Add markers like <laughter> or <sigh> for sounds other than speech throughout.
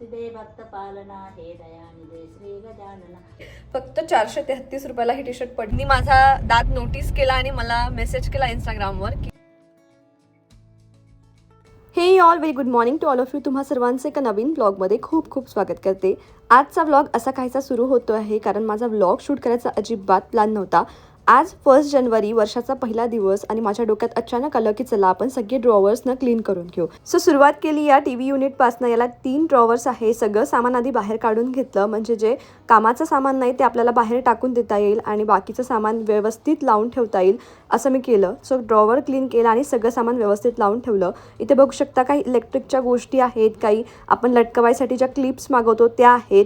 मुक्ती दे भक्त पालना हे दयानिधे श्री गजानना फक्त चारशे तेहतीस रुपयाला ही टी शर्ट पडली माझा दात नोटीस केला आणि मला मेसेज केला इंस्टाग्रामवर की हे all very good morning to all of you तुम्हा सर्वांचे एका नवीन ब्लॉगमध्ये खूप खूप स्वागत करते. आजचा व्लॉग असा काहीसा सुरू होतो आहे कारण माझा व्लॉग शूट करायचा अजिबात प्लॅन नव्हता. आज फर्स्ट जानेवारी वर्षाचा पहिला दिवस आणि माझ्या डोक्यात अचानक आलं की चला आपण सगळे ड्रॉवर्सनं क्लीन करून घेऊ. सो सुरुवात केली या टी व्ही युनिटपासनं याला तीन ड्रॉवर्स आहे. सगळं सामान आधी बाहेर काढून घेतलं. म्हणजे जे कामाचं सामान नाही ते आपल्याला बाहेर टाकून देता येईल आणि बाकीचं सामान व्यवस्थित लावून ठेवता येईल असं मी केलं. सो ड्रॉवर क्लीन केलं आणि सगळं सामान व्यवस्थित लावून ठेवलं. इथे बघू शकता काही इलेक्ट्रिकच्या गोष्टी आहेत. काही आपण लटकवायसाठी ज्या क्लिप्स मागवतो त्या आहेत.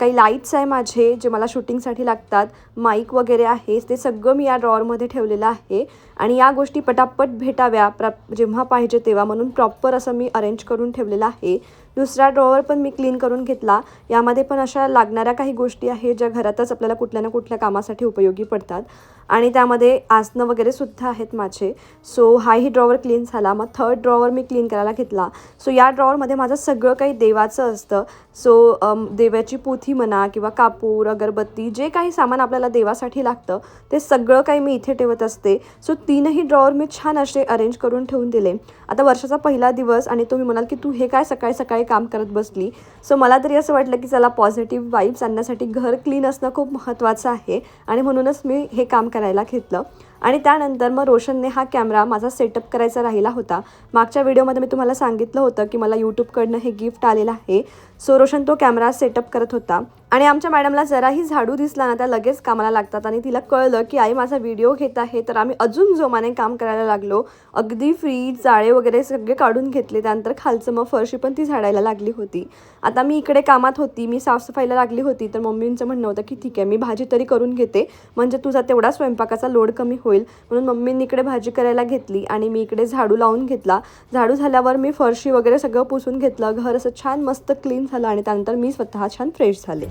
काही लाईट्स आहे माझे जे मला शूटिंगसाठी लागतात. माईक वगैरे आहे. ते सगळं मी या ड्रॉवरमध्ये ठेवलेलं आहे. आणि या गोष्टी पटापट भेटाव्या प्र जेव्हा पाहिजे तेव्हा. म्हणून प्रॉपर असं मी अरेंज करून ठेवलेलं आहे. दुसरा ड्रॉवर पण मी क्लीन करून घेतला. यामध्ये पण अशा लागणाऱ्या काही गोष्टी आहेत ज्या घरातच आपल्याला कुठल्या ना कुठल्या कामासाठी उपयोगी पडतात. आणि त्यामध्ये आसनं वगैरे सुद्धा आहेत माझे. सो हाही ड्रॉवर क्लीन झाला. मग थर्ड ड्रॉवर मी क्लीन करायला घेतला. सो या ड्रॉवरमध्ये माझं सगळं काही देवाचं असतं. सो देवाची पोथी म्हणा किंवा कापूर अगरबत्ती जे काही सामान आपल्याला देवासाठी लागतं ते सगळं काही मी इथे ठेवत असते. सो तीनही ड्रॉवर मी छान असे अरेंज करून ठेवून दिले. आता वर्षाचा पहिला दिवस आणि तुम्ही म्हणाल की तू हे काय सकाळी सकाळी काम करत बसली. सो मला तरी असं वाटलं की चला पॉझिटिव्ह वाईब्स आणण्यासाठी घर क्लीन असणं खूप महत्त्वाचं आहे. आणि म्हणूनच मी हे काम करायला घेतलं. आणि त्यानंतर मग रोशनने हा कॅमेरा माझा सेटअप करायचा राहिला होता. मागच्या व्हिडिओमध्ये मी तुम्हाला सांगितलं होतं की मला यूट्यूबकडनं हे गिफ्ट आलेलं आहे. सो रोशन तो कॅमेरा सेटअप करत होता. आणि आमच्या मॅडमला जराही झाडू दिसला ना त्या लगेच कामाला लागतात. आणि तिला कळलं की आई माझा व्हिडिओ घेत आहे तर आम्ही अजून जोमाने काम करायला लागलो. अगदी फ्रीज जाळे वगैरे सगळे काढून घेतले. त्यानंतर खालचं मग फरशी पण ती झाडायला लागली होती. आता मी इकडे कामात होती मी साफसफाईला लागली होती तर मम्मींचं म्हणणं होतं की ठीक आहे मी भाजी तरी करून घेते. म्हणजे तुझा तेवढा स्वयंपाकाचा लोड कमी होईल. म्हणून मम्मींनी इकडे भाजी करायला घेतली आणि मी इकडे झाडू लावून घेतला. झाडू झाल्यावर मी फरशी वगैरे सगळं पुसून घेतलं. घर असं छान मस्त क्लीन झालं आणि त्यानंतर मी स्वतः छान फ्रेश झाले.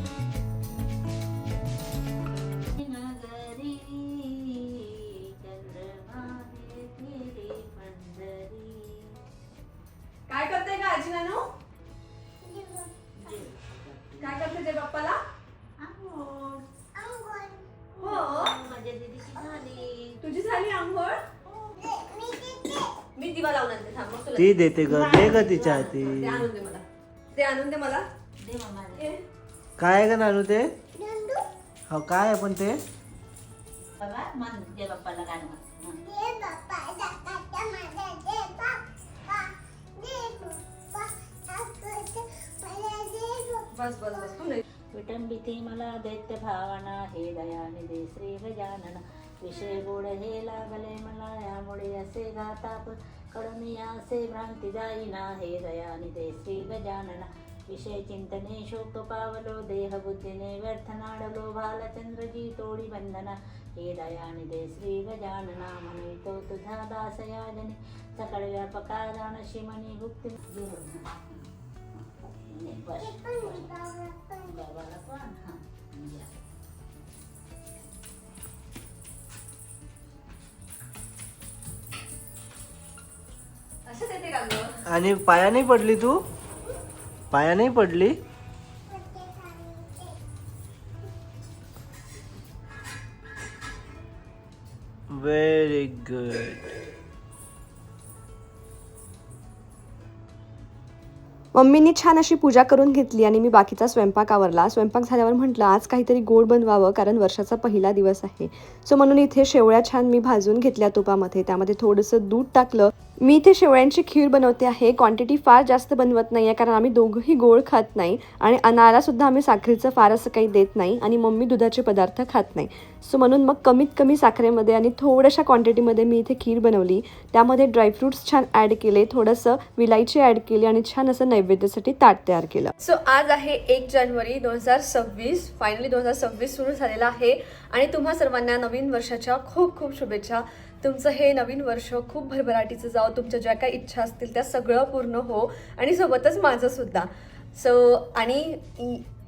काय करते का आजी नानू? काय करते जय बाप्पाला ती देते ग दे ग तिच्या हाती. ते आणून दे मला. ते आणून दे मला. दे मामा दे. ए, काय आहे ग नानू ते? हो काय आहे पण ते? बाबा मन जय बाप्पाला गाणं म्हण. म्हण. बस बस बस. तू नाही विटंबिते मला दैत्य भावना हे दयानिधे श्री गजानन. विषय गोड हे लागले मला यामुळे असे घाताप भ्रांती जाईना हे दयानिधे श्री गजानन। विषय चिंतने शोक पावलो देह बुद्धीने व्यर्थ नाडलो भालचंद्रजी तोडी बंधना हे दयानिधे श्री गजानना म्हणतो तुझा दास याजने सकळ व्यापका जाणशी मनी गुप्ती बस बाबाला पण हां आणि पाया नाही पडली तू? पाया नाही पडली? व्हेरी गुड मम्मीनी छान अशी पूजा करून घेतली आणि मी बाकीचा स्वयंपाक आवरला. स्वयंपाक झाल्यावर म्हटलं आज काहीतरी गोड बनवावं कारण वर्षाचा पहिला दिवस आहे. सो म्हणून इथे शेवळ्या छान मी भाजून घेतल्या तुपामध्ये. त्यामध्ये थोडंसं दूध टाकलं. मी इथे शेवळ्यांची खीर बनवते आहे. क्वांटिटी फार जास्त बनवत नाही आहे कारण आम्ही दोघंही गोड खात नाही आणि अनारासुद्धा आम्ही साखरेचं फार असं काही देत नाही आणि मम्मी दुधाचे पदार्थ खात नाही. सो म्हणून मग कमीत कमी साखरेमध्ये आणि थोड्याशा क्वांटिटीमध्ये मी इथे खीर बनवली. त्यामध्ये ड्रायफ्रुट्स छान ॲड केले थोडंसं विलायची ॲड केली आणि छान असं नैवेद्यासाठी ताट तयार केलं. सो आज आहे एक जानेवारी दोन हजार सव्वीस. फायनली दोन हजार सव्वीस सुरू झालेला आहे. आणि तुम्हा सर्वांना नवीन वर्षाच्या खूप खूप शुभेच्छा. तुमचं हे नवीन वर्ष खूप भरभराटीचं जावं. तुमच्या ज्या काही इच्छा असतील त्या सगळं पूर्ण हो. आणि सोबतच माझं सुद्धा. सो आणि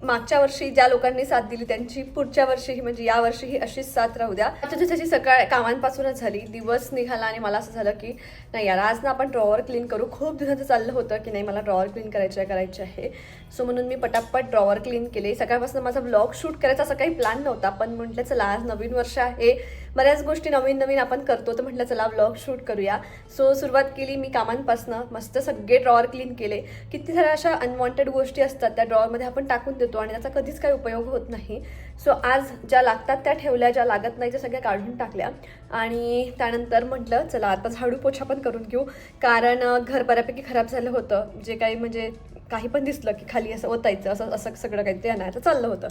मागच्या वर्षी ज्या लोकांनी साथ दिली त्यांची पुढच्या वर्षीही म्हणजे या वर्षीही अशीच साथ राहू द्या. आजच्या त्याची सकाळ कामांपासूनच झाली. दिवस निघाला आणि मला असं झालं की नाही यार आज ना आपण ड्रॉवर क्लीन करू. खूप दिवसाचं चाललं होतं की नाही मला ड्रॉवर क्लीन करायचं आहे करायचे आहे. सो म्हणून मी पटापट ड्रॉवर क्लीन केले. सकाळपासून माझा ब्लॉग शूट करायचा असा काही प्लॅन नव्हता पण म्हटलं चला आज नवीन वर्ष आहे. बऱ्याच गोष्टी नवीन नवीन आपण करतो तर म्हटलं चला ब्लॉग शूट करूया. सो सुरुवात केली मी कामांपासनं. मस्त सगळे ड्रॉवर क्लीन केले. किती साऱ्या अशा अनवॉन्टेड गोष्टी असतात त्या ड्रॉवरमध्ये आपण टाकून देतो आणि त्याचा कधीच काही उपयोग होत नाही. सो आज ज्या लागतात त्या ठेवल्या ज्या लागत नाही त्या सगळ्या काढून टाकल्या. आणि त्यानंतर म्हटलं चला आता झाडू पोछा पण करून घेऊ. कारण घर बऱ्यापैकी खराब झालं होतं. जे काही म्हणजे काही पण दिसलं की खाली असं ओतायचं असं असं सगळं काही ते आणायचं चाललं होतं.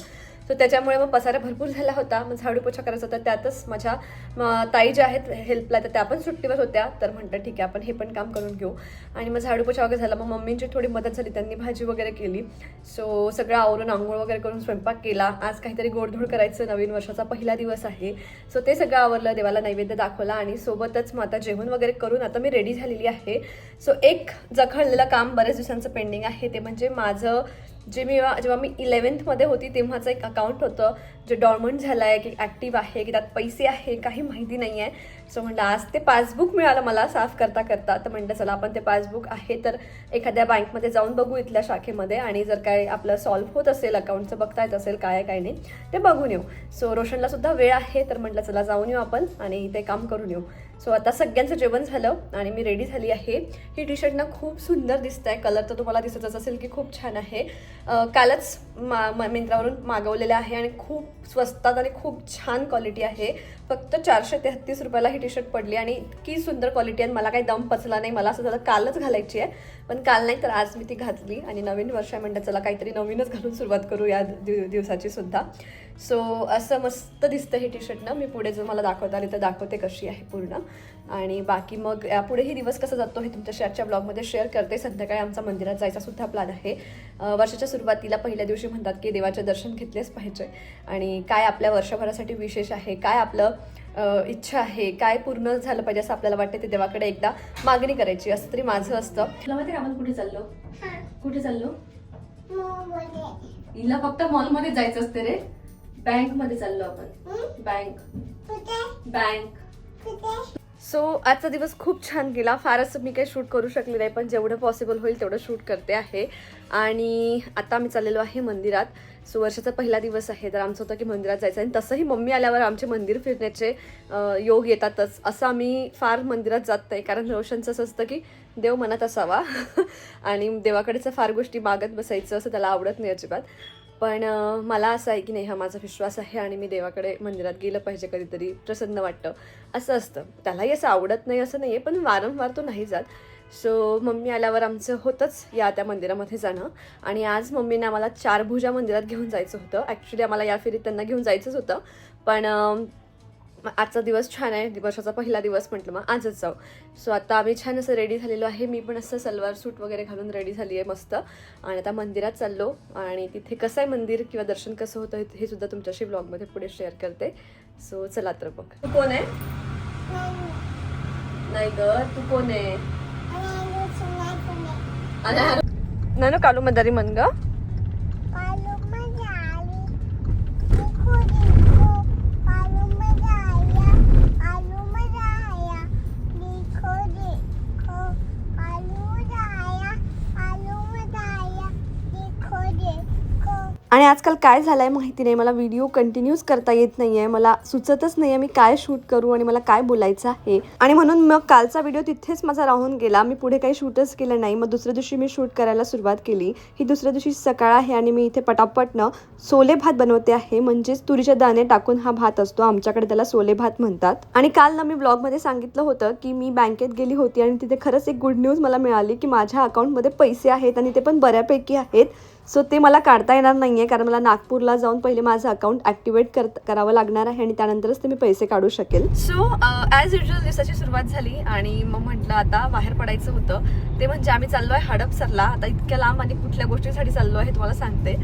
सो त्याच्यामुळे मग पसारा भरपूर झाला होता. मग झाडू पोछा करायचा होता त्यातच माझ्या ताई ज्या आहेत हेल्पला तर त्या पण सुट्टीवर होत्या. तर म्हटलं ठीक आहे आपण हे पण काम करून घेऊ. आणि मग झाडू पोछा वगैरे झाला. मग मम्मींची थोडी मदत झाली. त्यांनी भाजी वगैरे केली. सो सगळं आवरून आंघोळ वगैरे करून स्वयंपाक केला. आज काहीतरी गोडधोड करायचं नवीन वर्षाचा पहिला दिवस आहे. सो ते सगळं आवरलं देवाला नैवेद्य दाखवला आणि सोबतच मग आता जेवण वगैरे करून आता मी रेडी झालेली आहे. सो एक जखळलेलं काम बऱ्याच दिवसांचं पेंडिंग आहे ते म्हणजे माझं जे मी जेव्हा मी इलेवन्थमध्ये होती तेव्हाचं एक अकाउंट होतं जे डॉर्मंट झालं आहे की ॲक्टिव्ह आहे की त्यात पैसे आहे काही माहिती नाही आहे सो म्हटलं आज ते पासबुक मिळालं मला साफ करता करता. तर म्हणलं चला आपण ते पासबुक आहे तर एखाद्या बँकमध्ये जाऊन बघू इथल्या शाखेमध्ये. आणि जर काय आपलं सॉल्व्ह होत असेल अकाउंटचं बघता येत असेल काय काय नाही ते बघून येऊ. सो रोशनला सुद्धा वेळ आहे तर म्हटलं चला जाऊन येऊ आपण. आणि ते काम करून येऊ. सो आता सगळ्यांचं जेवण झालं आणि मी रेडी झाली आहे. ही टी शर्ट ना खूप सुंदर दिसत आहे कलर तर तुम्हाला दिसतच असेल की खूप छान आहे. कालच मा मिंत्रावरून मागवलेलं आहे आणि खूप स्वस्तात आणि खूप छान क्वालिटी आहे. फक्त चारशे तेहतीस रुपयाला ही टी शर्ट पडली आणि इतकी सुंदर क्वालिटी आहे मला काही दम पचला नाही. मला असं झालं कालच घालायची आहे. पण काल नाही तर आज मी ती घातली आणि नवीन वर्ष आहे म्हणतात चला काहीतरी नवीनच घालून सुरुवात करू या दिव दिवसाची सुद्धा. सो असं मस्त दिसतं ही टी शर्ट ना. मी पुढे जर मला दाखवता आली तर दाखवते कशी आहे पूर्ण. आणि बाकी मग यापुढेही दिवस कसा जातो हे तुमच्या आजच्या ब्लॉगमध्ये शेअर करते. संध्याकाळी आमचा मंदिरात जायचा सुद्धा प्लॅन आहे. वर्षाच्या सुरुवातीला पहिल्या दिवशी म्हणतात की देवाचे दर्शन घेतलेच पाहिजे. आणि काय आपल्या वर्षभरासाठी विशेष आहे? काय आपलं इच्छा आहे? काय पूर्ण झालं पाहिजे असं आपल्याला वाटते? ते देवाकडे एकदा मागणी करायची. असं तरी माझं असतं. तुला माहिती आपण कुठे चाललो? कुठे चाललो? हिला फक्त मॉलमध्ये जायचं असते रे. बँकमध्ये चाललो आपण. बँक. बँक. सो आजचा दिवस खूप छान गेला. फारच मी काही शूट करू शकले नाही पण जेवढं पॉसिबल होईल तेवढं शूट करते आहे. आणि आता आम्ही चाललेलो आहे मंदिरात. सो वर्षाचा पहिला दिवस आहे तर आमचं होतं की मंदिरात जायचं. आणि तसंही मम्मी आल्यावर आमचे मंदिर फिरण्याचे योग येतातच. असं आम्ही फार मंदिरात जात नाही कारण रोशनचं असं असतं की देव मनात असावा. <laughs> आणि देवाकडेचं फार गोष्टी मागत बसायचं असं त्याला आवडत नाही अजिबात. पण मला असं आहे की नाही हा माझा विश्वास आहे आणि मी देवाकडे मंदिरात गेलं पाहिजे कधीतरी प्रसन्न वाटतं. असं असतं. त्यालाही असं आवडत नाही असं नाही आहे पण वारंवार तो नाही जात. सो मम्मी आल्यावर आमचं होतंच या त्या मंदिरामध्ये जाणं. आणि आज मम्मीने आम्हाला चार भुजा मंदिरात घेऊन जायचं होतं. ॲक्च्युली आम्हाला या फेरीत त्यांना घेऊन जायचंच होतं. पण मग आजचा दिवस छान आहे. वर्षाचा पहिला दिवस म्हटलं मग आजच जाऊ. सो आता आम्ही छान असं रेडी झालेलो आहे. मी पण असं सलवार सूट वगैरे घालून रेडी झाली आहे मस्त. आणि आता मंदिरात चाललो. आणि तिथे कसं आहे मंदिर किंवा दर्शन कसं होतं हे- सुद्धा तुमच्याशी ब्लॉगमध्ये पुढे शेअर करते. सो चला तर बघ तू कोण आहे? नाही ग तू कोण आहे? नानू कालू मदारी मन ग. आणि आजकाल काय झालं आहे माहिती नाही. मला व्हिडिओ कंटिन्यूज करता येत नाही आहे मला सुचतच नाही आहे मी काय शूट करू आणि मला काय बोलायचं आहे. आणि म्हणून मग कालचा व्हिडिओ तिथेच माझा राहून गेला. मी पुढे काही शूटच केलं नाही. मग दुसऱ्या दिवशी मी शूट करायला सुरुवात केली. ही दुसऱ्या दिवशी सकाळ आहे आणि मी इथे पटापटनं सोले भात बनवते आहे. म्हणजेच तुरीचे दाणे टाकून हा भात असतो. आमच्याकडे त्याला सोले भात म्हणतात. आणि काल ना मी ब्लॉगमध्ये सांगितलं होतं की मी बँकेत गेली होती आणि तिथे खरंच एक गुड न्यूज मला मिळाली की माझ्या अकाउंटमध्ये पैसे आहेत आणि ते पण बऱ्यापैकी आहेत. सो ते मला काढता येणार नाही आहे कारण मला नागपूरला जाऊन पहिले माझं अकाउंट ॲक्टिवेट कर करावं लागणार आहे आणि त्यानंतरच ते मी पैसे काढू शकेल. सो ॲज युजल दिवसाची सुरुवात झाली आणि मग म्हटलं आता बाहेर पडायचं होतं. ते म्हणजे आम्ही चाललो आहे हडपसरला. आता इतक्या लांब आणि कुठल्या गोष्टीसाठी चाललो आहे तुम्हाला सांगते.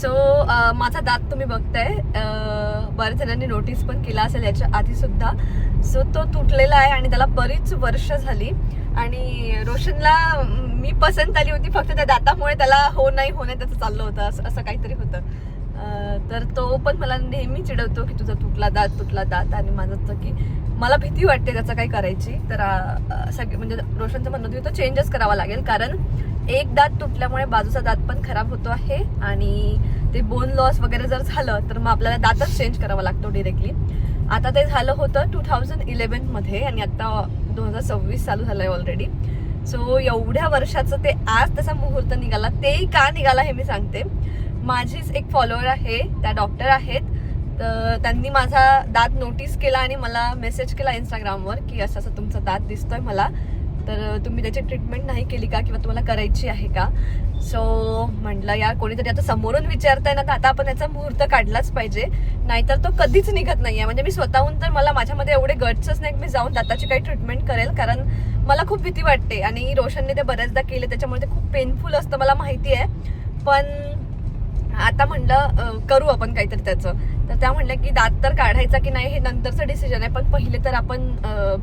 सो uh, माझा दात तुम्ही बघताय. Uh, बऱ्याच जणांनी नोटीस पण केला असेल याच्या आधी सुद्धा. सो तो तुटलेला आहे आणि त्याला बरीच वर्ष झाली. आणि रोशनला मी पसंत आली होती फक्त त्या दातामुळे त्याला हो नाही हो नाही त्याचं चाललं होतं. असं असं काहीतरी होतं. तर तो पण मला नेहमी चिडवतो की तुझा तुटला दात तुटला दात आणि माझं की मला भीती वाटते त्याचा काही करायची. तर सगळे म्हणजे रोशनचं म्हणणं होतं की तो चेंजच करावा लागेल. कारण एक दात तुटल्यामुळे बाजूचा दात पण खराब होतो आहे आणि ते बोन लॉस वगैरे जर झालं तर मग आपल्याला दातच चेंज करावा लागतो डिरेक्टली आता ते झालं होतं टू थाउजंड इलेवनमध्ये आणि आता दोन हजार सव्वीस चालू झालं आहे ऑलरेडी सो एवढ्या वर्षाचं ते आज त्याचा मुहूर्त निघाला तेही का निघाला हे मी सांगते. माझीच एक फॉलोअर आहे त्या डॉक्टर आहेत. तर त्यांनी माझा दात नोटीस केला आणि मला मेसेज केला इंस्टाग्रामवर की असं असं तुमचा दात दिसतोय मला. तर तुम्ही त्याची ट्रीटमेंट नाही केली का किंवा तुम्हाला करायची आहे का? सो म्हटलं यार कोणीतरी आता समोरून विचारताय ना तर आता आपण याचा मुहूर्त काढलाच पाहिजे. नाहीतर तो कधीच निघत नाही आहे म्हणजे मी स्वतःहून तर मला माझ्यामध्ये एवढे गट्सच नाही की मी जाऊन दाताची काही ट्रीटमेंट करेल कारण मला खूप भीती वाटते. आणि रोशनने ते बऱ्याचदा केले त्याच्यामुळे ते खूप पेनफुल असतं मला माहिती आहे पण आता म्हणलं करू आपण काहीतरी त्याचं. तर त्या म्हणल्या की दात तर काढायचा की नाही हे नंतरचं डिसिजन आहे. पण पहिले तर आपण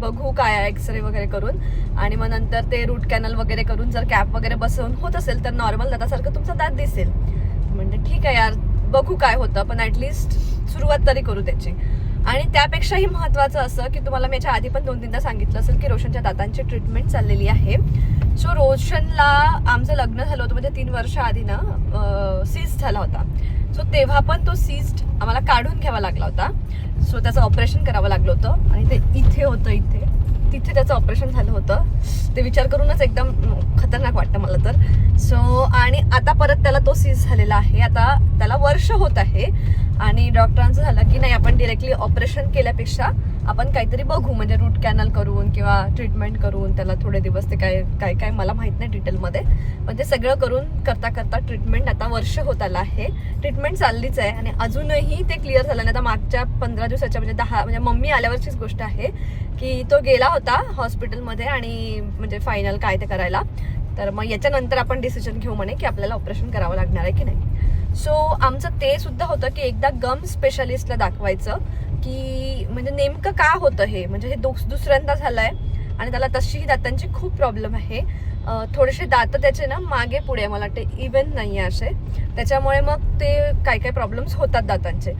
बघू काय आहे एक्सरे वगैरे करून. आणि मग नंतर ते रूट कॅनल वगैरे करून जर कॅप वगैरे बसवून होत असेल तर नॉर्मल दातासारखं तुमचा दात दिसेल. म्हणजे ठीक आहे यार बघू काय होतं पण ॲटलिस्ट सुरुवात तरी करू त्याची. आणि त्यापेक्षाही महत्वाचं असं की तुम्हाला मी याच्या आधी पण दोन तीनदा सांगितलं असेल की रोशनच्या दातांची ट्रीटमेंट चाललेली आहे. सो रोशनला आमचं लग्न झालं होतं म्हणजे तीन वर्ष आधी ना सीज झाला होता. सो तेव्हा पण तो सीस्ट आम्हाला काढून घ्यावा लागला होता. सो त्याचं ऑपरेशन करावं लागलं होतं. आणि ते इथे होतं इथे. तिथे त्याचं ऑपरेशन झालं होतं. ते विचार करूनच एकदम खतरनाक वाटतं मला तर. सो आणि आता परत त्याला तो सीज झालेला आहे. आता त्याला वर्ष होत आहे. आणि डॉक्टरांचं झालं की नाही आपण डिरेक्टली ऑपरेशन केल्यापेक्षा आपण काहीतरी बघू. म्हणजे रूट कॅनल करून किंवा ट्रीटमेंट करून त्याला थोडे दिवस ते काय काय काय मला माहीत नाही डिटेलमध्ये पण ते सगळं करून करता करता ट्रीटमेंट आता वर्ष होत आलं आहे. ट्रीटमेंट चाललीच आहे आणि अजूनही ते क्लिअर झालं नाही. आता मागच्या पंधरा दिवसाच्या म्हणजे दहा म्हणजे मम्मी आल्यावरचीच गोष्ट आहे की तो गेला होता हॉस्पिटलमध्ये आणि म्हणजे फायनल काय ते करायला. तर मग याच्यानंतर आपण डिसिजन घेऊ म्हणे की आपल्याला ऑपरेशन करावं लागणार आहे की नाही. सो आमचं ते सुद्धा होतं की एकदा गम स्पेशालिस्टला दाखवायचं की म्हणजे नेमकं का होतं हे? म्हणजे हे दुस दुसऱ्यांदा आहे आणि त्याला तशीही दातांची खूप प्रॉब्लेम आहे. थोडेसे दात त्याचे ना मागे पुढे मला वाटते इव्हन नाही आहे असे. त्याच्यामुळे मग ते काही काही प्रॉब्लेम्स होतात दातांचे.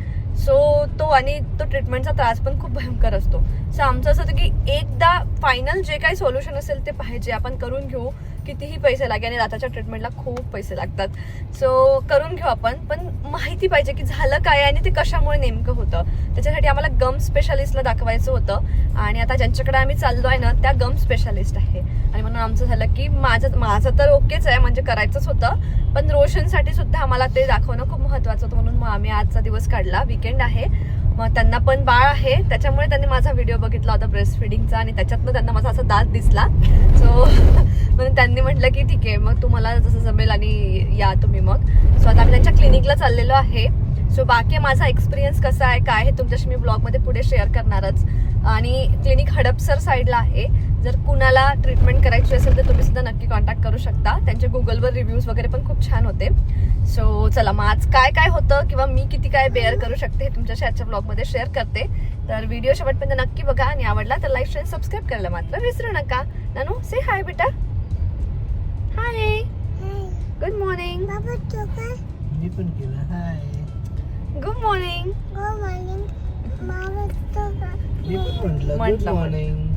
सो तो आणि तो ट्रीटमेंटचा त्रास पण खूप भयंकर असतो. सो आमचं असं होतं की एकदा फायनल जे काही सोल्युशन असेल ते पाहिजे आपण करून घेऊ. कितीही पैसे लागे आणि दाताच्या ट्रीटमेंटला खूप पैसे लागतात. सो करून घेऊ आपण पण माहिती पाहिजे की झालं काय आणि ते कशामुळे नेमकं होतं. त्याच्यासाठी आम्हाला गम स्पेशालिस्टला दाखवायचं होतं. आणि आता ज्यांच्याकडे आम्ही चाललो आहे ना त्या गम स्पेशालिस्ट आहे. आणि म्हणून आमचं झालं की माझं माझं तर ओकेच आहे म्हणजे करायचंच होतं. पण रोशनसाठी सुद्धा आम्हाला ते दाखवणं खूप महत्त्वाचं होतं. म्हणून मग आम्ही आजचा दिवस काढला. विकेंड आहे. मग त्यांना पण बाळ आहे. त्याच्यामुळे त्यांनी माझा व्हिडिओ बघितला होता ब्रेस्ट फिडिंगचा आणि त्याच्यातनं त्यांना माझा असा दात दिसला. सो <laughs> म्हणून त्यांनी म्हटलं की ठीक आहे मग तुम्हाला जसं जमेल आणि या तुम्ही मग. सो आता आम्ही त्यांच्या क्लिनिकला चाललेलो आहे. सो बाकी माझा एक्सपिरियन्स कसा आहे काय हे तुमच्याशी मी ब्लॉगमध्ये पुढे शेअर करणारच. आणि क्लिनिक हडपसर साईडला आहे. जर कुणाला ट्रीटमेंट करायची असेल तर तुम्ही सुद्धा नक्की कॉन्टॅक्ट करू शकता. त्यांचे गुगलवर रिव्ह्यूज वगैरे पण खूप छान होते. सो चला मग आज काय काय होतं किंवा मी किती काय बेअर करू शकते हे तुमच्याशी आजच्या ब्लॉगमध्ये शेअर करते. तर व्हिडिओ शेवटपर्यंत नक्की बघा आणि आवडला तर लाईक शेअर सबस्क्राईब करायला मात्र विसरू नका. नानू से हाय बेटा. हाय गुड मॉर्निंग मी पण केलं हाय गुड मॉर्निंग मी पण म्हटलं गुड म्हटलं. मॉर्निंग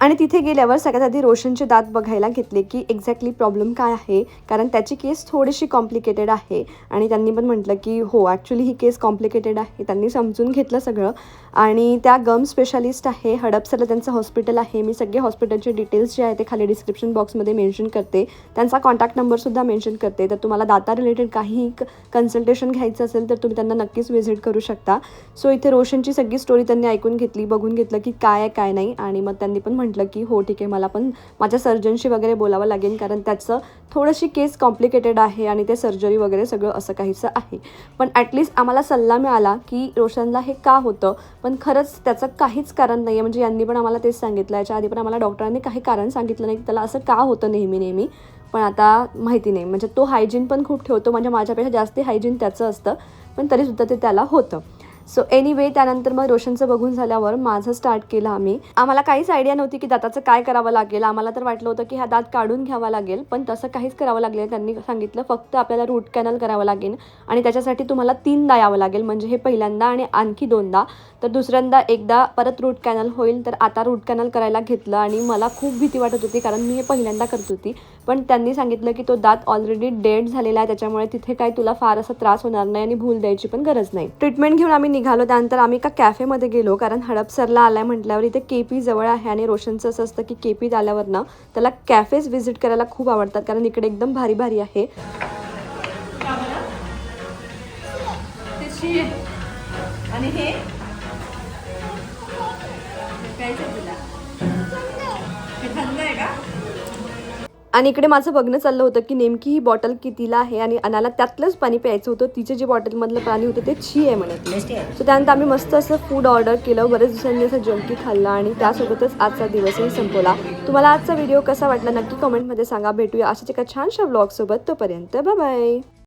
आणि तिथे गेल्यावर सगळ्यात आधी रोशनचे दात बघायला घेतले की एक्झॅक्टली प्रॉब्लेम काय आहे. कारण त्याची केस थोडीशी कॉम्प्लिकेटेड आहे. आणि त्यांनी पण म्हटलं की हो ॲक्च्युली ही केस कॉम्प्लिकेटेड आहे. त्यांनी समजून घेतलं सगळं. आणि त्या गम स्पेशालिस्ट आहे हडपसरला त्यांचं हॉस्पिटल आहे. मी सगळे हॉस्पिटलचे डिटेल्स जे आहे ते खाली डिस्क्रिप्शन बॉक्समध्ये मेन्शन करते. त्यांचा कॉन्टॅक्ट नंबरसुद्धा मेन्शन करते. तर तुम्हाला दाता रिलेटेड काही कन्सल्टेशन घ्यायचं असेल तर तुम्ही त्यांना नक्कीच व्हिजिट करू शकता. सो इथे रोशनची सगळी स्टोरी त्यांनी ऐकून घेतली बघून घेतलं की काय आहे काय नाही. आणि मग त्यांनी पण म्हटलं की हो ठीक आहे मला पण माझ्या सर्जनशी वगैरे बोलावं लागेल कारण त्याचं थोडीशी केस कॉम्प्लिकेटेड आहे आणि ते सर्जरी वगैरे सगळं असं काहीचं आहे. पण ॲटलिस्ट आम्हाला सल्ला मिळाला की रोशनला हे का होतं पण खरंच त्याचं काहीच कारण नाही आहे म्हणजे यांनी पण आम्हाला तेच सांगितलं याच्या आधी पण आम्हाला डॉक्टरांनी काही कारण सांगितलं नाही की त्याला असं का होतं नेहमी नेहमी. पण आता माहिती नाही. म्हणजे तो हायजीन पण खूप ठेवतो म्हणजे माझ्यापेक्षा जास्ती हायजीन त्याचं असतं पण तरीसुद्धा ते त्याला होतं. सो एनिवे त्यानंतर मग रोशनचं बघून झाल्यावर माझं स्टार्ट केलं आम्ही. आम्हाला काहीच आयडिया नव्हती की दाताचं काय करावं लागेल. आम्हाला तर वाटलं होतं की हा दात काढून घ्यावा लागेल पण तसं काहीच करावं लागेल त्यांनी सांगितलं फक्त आपल्याला रूट कॅनल करावं लागेल आणि त्याच्यासाठी तुम्हाला तीनदा यावं लागेल म्हणजे हे पहिल्यांदा आणि आणखी दोनदा. तर दुसऱ्यांदा एकदा परत रूट कॅनल होईल तर आता रूट कॅनल करायला घेतलं आणि मला खूप भीती वाटत होती कारण मी हे पहिल्यांदा करत होती. पण त्यांनी सांगितलं की तो दात ऑलरेडी डेड झालेला आहे त्याच्यामुळे तिथे काय तुला फार असा त्रास होणार नाही आणि भूल द्यायची पण गरज नाही. ट्रीटमेंट घेऊन आम्ही निघालो त्यानंतर आम्ही एका कॅफेमध्ये गेलो. कारण हडपसरला आलाय म्हटल्यावर इथे के पी जवळ आहे आणि रोशनचं असं असतं की के पीत आल्यावर ना त्याला कॅफेज व्हिजिट करायला खूप आवडतात. कारण इकडे एकदम भारी भारी आहे. आणि हे? आणि इकडे माझं बघणं चाललं होतं की नेमकी ही बॉटल कितीला आहे आणि अनाला त्यातलंच पाणी प्यायचं होतं. तिचे जे बॉटलमधलं पाणी होतं ते छी आहे म्हणे. सो त्यानंतर आम्ही मस्त असं फूड ऑर्डर केलं. बरेच दिवसांनी असं जंकी खाल्ला आणि त्यासोबतच आजचा दिवसही संपवला. तुम्हाला आजचा व्हिडिओ कसा वाटला नक्की कमेंटमध्ये सांगा. भेटूया अशाच एका छानशा व्लॉगसोबत तोपर्यंत बाय